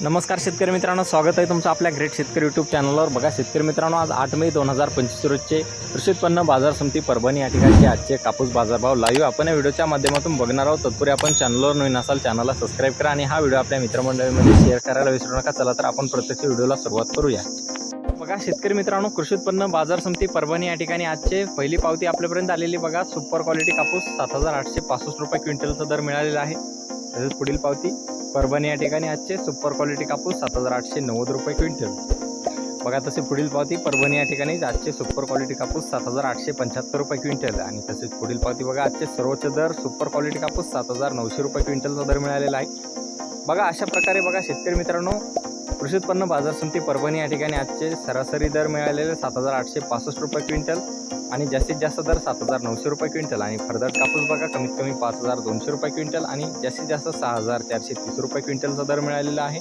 नमस्कार शेतकरी मित्रांनो स्वागत आहे तुमचं आपल्या ग्रेट शेतकरी यूट्यूब चॅनलवर बघा शेतकरी मित्रांनो आज आठ मे दोन हजार पंचवीस रोजचे कृषी उत्पन्न बाजार समिती परभणी या ठिकाणचे आजचे कापूस बाजारभाव लाईव्ह आपण या व्हिडिओच्या माध्यमातून बघणार आहोत. तत्पूर्वी आपण चॅनलवर नवीन असाल चॅनलला सबस्क्राईब करा आणि हा व्हिडिओ आपल्या मित्रमंडळीमध्ये शेअर करायला विसरू नका. चला तर आपण प्रत्यक्ष व्हिडिओला सुरुवात करूया. बघा शेतकरी मित्रांनो कृषी उत्पन्न बाजार समिती परभणी या ठिकाणी आजचे पहिली पावती आपल्यापर्यंत आलेली बघा. सुपर क्वालिटी कापूस सात हजार आठशे पासष्ट रुपये क्विंटलचा दर मिळालेला आहे. तसेच पुढील पावती. परभणी या ठिकाणी आजचे सुपर क्वालिटी कापूस सात हजार आठशे नव्वद रुपये क्विंटल. बघा तसे पुढील पावती परभणी या ठिकाणी आजचे सुपर क्वालिटी कापूस सात हजार आठशे पंच्याहत्तर रुपये क्विंटल. आणि तसेच पुढील पावती बघा आजचे सर्वोच्च दर सुपर क्वालिटी कापूस सात हजार नऊशे रुपये क्विंटलचा दर मिळालेला आहे. बघा अशा प्रकारे बघा शेतकरी मित्रांनो कृषी उत्पन्न बाजार समिती परभणी या ठिकाणी आजचे सरासरी दर मिळालेले सात हजार आठशे पासष्ट रुपये क्विंटल आणि जास्तीत जास्त दर सात हजार नऊशे रुपये क्विंटल. आणि फरदर कापूस बघा कमीत कमी पाच हजार दोनशे रुपये क्विंटल आणि जास्तीत जास्त सहा हजार चारशे तीस रुपये क्विंटलचा दर मिळालेला आहे.